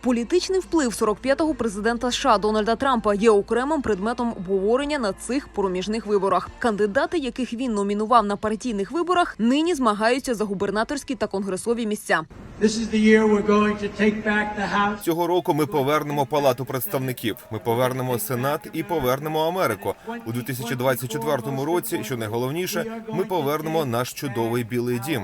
Політичний вплив 45-го президента США Дональда Трампа є окремим предметом обговорення на цих проміжних виборах. Кандидати, яких він номінував на партійних виборах, нині змагаються за губернаторські та конгресові місця. Цього року ми повернемо Палату представників. Ми повернемо Сенат і повернемо Америку у 2024 році. Що найголовніше, ми повернемо наш чудовий білий дім.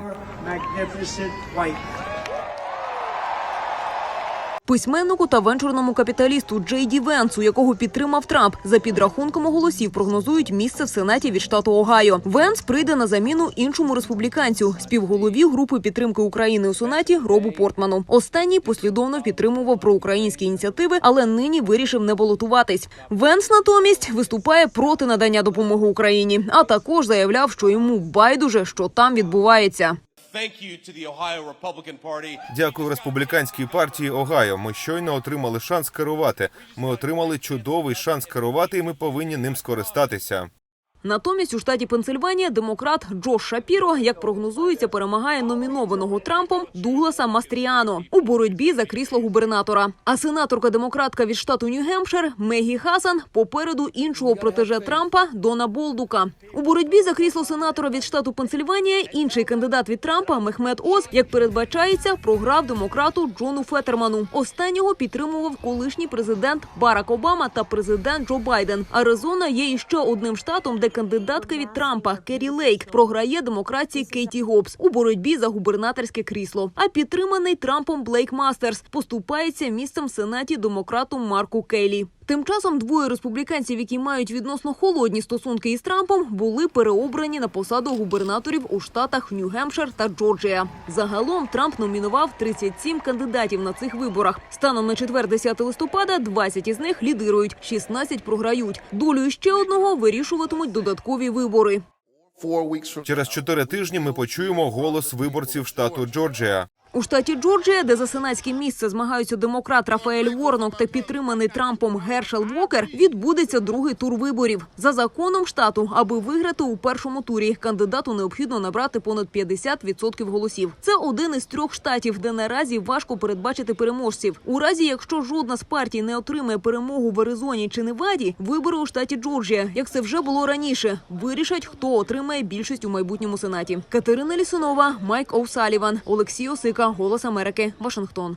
Письменнику та венчурному капіталісту Джей Ді Венсу, якого підтримав Трамп, за підрахунком голосів прогнозують місце в сенаті від штату Огайо. Венс прийде на заміну іншому республіканцю, співголові групи підтримки України у сенаті Робу Портману. Останній послідовно підтримував проукраїнські ініціативи, але нині вирішив не балотуватись. Венс натомість виступає проти надання допомоги Україні, а також заявляв, що йому байдуже, що там відбувається. Дякую республіканській партії Огайо. Ми щойно отримали шанс керувати. Ми отримали чудовий шанс керувати, і ми повинні ним скористатися. Натомість у штаті Пенсильванія демократ Джош Шапіро, як прогнозується, перемагає номінованого Трампом Дугласа Мастріано у боротьбі за крісло губернатора. А сенаторка демократка від штату Нью-Гемпшир Мегі Хасан попереду іншого протеже Трампа Дона Болдука. У боротьбі за крісло сенатора від штату Пенсильванія інший кандидат від Трампа Мехмед Оз, як передбачається, програв демократу Джону Фетерману. Останнього підтримував колишній президент Барак Обама та президент Джо Байден. Аризона є іще одним штатом, де кандидатка від Трампа Керрі Лейк програє демократії Кейті Гобс у боротьбі за губернаторське крісло. А підтриманий Трампом Блейк Мастерс поступається місцем в сенаті демократу Марку Кейлі. Тим часом двоє республіканців, які мають відносно холодні стосунки із Трампом, були переобрані на посаду губернаторів у штатах Нью-Гемпшир та Джорджія. Загалом Трамп номінував 37 кандидатів на цих виборах. Станом на 4-10 листопада 20 із них лідирують, 16 програють. Долю ще одного вирішуватимуть додаткові вибори. Через чотири тижні ми почуємо голос виборців штату Джорджія. У штаті Джорджія, де за сенатське місце змагаються демократ Рафаель Ворнок та підтриманий Трампом Гершел Вокер, відбудеться другий тур виборів. За законом штату, аби виграти у першому турі, кандидату необхідно набрати понад 50% голосів. Це один із трьох штатів, де наразі важко передбачити переможців. У разі, якщо жодна з партій не отримає перемогу в Аризоні чи Неваді, вибори у штаті Джорджія, як це вже було раніше, вирішать, хто отримає більшість у майбутньому сенаті. Катерина Лісунова, Майк Оусаліван, Олексій Осика, Голос Америки, Вашингтон.